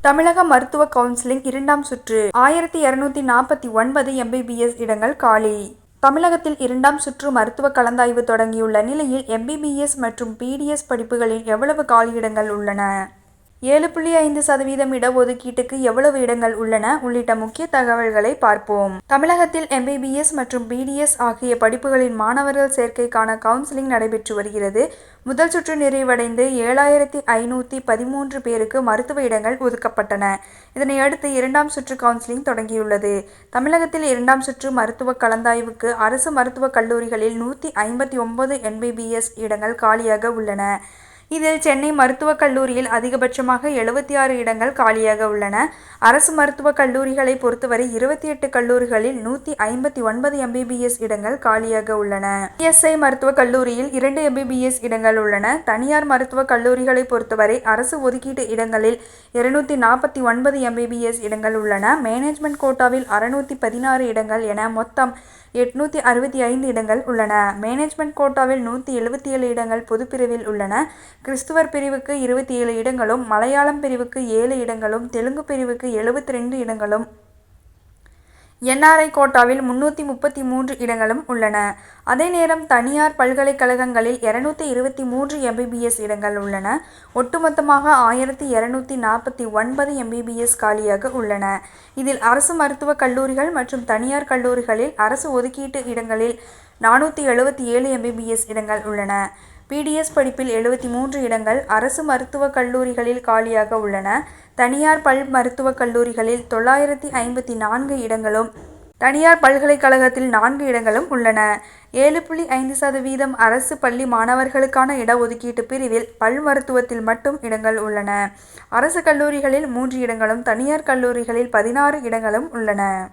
தமிழக மருத்துவ கவுன்சிலிங் இரண்டாம் சுற்று. ஆயிரத்தி இருநூத்தி நாற்பத்தி ஒன்பது எம்பிபிஎஸ் இடங்கள் காலி. தமிழகத்தில் இரண்டாம் சுற்று மருத்துவ கலந்தாய்வு தொடங்கியுள்ள நிலையில் எம்பிபிஎஸ் மற்றும் பிடிஎஸ் படிப்புகளில் எவ்வளவு காலியிடங்கள் உள்ளன? ஏழு புள்ளி ஐந்து சதவீதம் இடஒதுக்கீட்டுக்கு எவ்வளவு இடங்கள் உள்ளன உள்ளிட்ட முக்கிய தகவல்களை பார்ப்போம். தமிழகத்தில் எம்பிபிஎஸ் மற்றும் பிடிஎஸ் ஆகிய படிப்புகளின் மாணவர்கள் சேர்க்கைக்கான கவுன்சிலிங் நடைபெற்று வருகிறது. முதல் சுற்று நிறைவடைந்து ஏழாயிரத்தி ஐநூற்றி பதிமூன்று பேருக்கு மருத்துவ இடங்கள் ஒதுக்கப்பட்டன. இதனையடுத்து இரண்டாம் சுற்று கவுன்சிலிங் தொடங்கியுள்ளது. தமிழகத்தில் இரண்டாம் சுற்று மருத்துவ கலந்தாய்வுக்கு அரசு மருத்துவக் கல்லூரிகளில் நூற்றி ஐம்பத்தி ஒன்பது எம்பிபிஎஸ் இடங்கள் காலியாக உள்ளன. இதில் சென்னை மருத்துவக் கல்லூரியில் அதிகபட்சமாக எழுபத்தி ஆறு இடங்கள் காலியாக உள்ளன. அரசு மருத்துவக் கல்லூரிகளை பொறுத்தவரை இருபத்தி எட்டு கல்லூரிகளில் நூற்றி ஐம்பத்தி ஒன்பது எம்பிபிஎஸ் இடங்கள் காலியாக உள்ளன. இஎஸ்ஐ மருத்துவக் கல்லூரியில் இரண்டு எம்பிபிஎஸ் இடங்கள் உள்ளன. தனியார் மருத்துவக் கல்லூரிகளை பொறுத்தவரை அரசு ஒதுக்கீட்டு இடங்களில் இருநூத்தி நாற்பத்தி ஒன்பது எம்பிபிஎஸ் இடங்கள் உள்ளன. மேனேஜ்மெண்ட் கோட்டாவில் அறுநூத்தி பதினாறு இடங்கள் என மொத்தம் எட்நூத்தி அறுபத்தி ஐந்து இடங்கள் உள்ளன. மேனேஜ்மெண்ட் கோட்டாவில் நூற்றி எழுபத்தி ஏழு இடங்கள் பொதுப்பிரிவில் உள்ளன. கிறிஸ்துவர் பிரிவுக்கு இருபத்தி ஏழு இடங்களும் மலையாளம் பிரிவுக்கு ஏழு இடங்களும் தெலுங்கு பிரிவுக்கு எழுபத்தி ரெண்டு இடங்களும். என்ஆர்ஐ கோட்டாவில் முன்னூற்றி முப்பத்தி மூன்று இடங்களும் உள்ளன. அதே நேரம் தனியார் பல்கலைக்கழகங்களில் இருநூத்தி இருபத்தி மூன்று எம்பிபிஎஸ் இடங்கள் உள்ளன. ஒட்டுமொத்தமாக ஆயிரத்தி இருநூத்தி நாற்பத்தி ஒன்பது எம்பிபிஎஸ் காலியாக உள்ளன. இதில் அரசு மருத்துவக் கல்லூரிகள் மற்றும் தனியார் கல்லூரிகளில் அரசு ஒதுக்கீட்டு இடங்களில் நானூற்றி எழுபத்தி ஏழு எம்பிபிஎஸ் இடங்கள் உள்ளன. பிடிஎஸ் படிப்பில் எழுபத்தி மூன்று இடங்கள் அரசு மருத்துவக் கல்லூரிகளில் காலியாக உள்ளன. தனியார் பல் மருத்துவக் கல்லூரிகளில் தொள்ளாயிரத்தி ஐம்பத்தி நான்கு இடங்களும் தனியார் பல்கலைக்கழகத்தில் நான்கு இடங்களும் உள்ளன. ஏழு புள்ளி ஐந்து சதவீதம் அரசு பள்ளி மாணவர்களுக்கான இடஒதுக்கீட்டு பிரிவில் பல் மருத்துவத்தில் மட்டும் இடங்கள் உள்ளன. அரசு கல்லூரிகளில் மூன்று இடங்களும் தனியார் கல்லூரிகளில் பதினாறு இடங்களும் உள்ளன.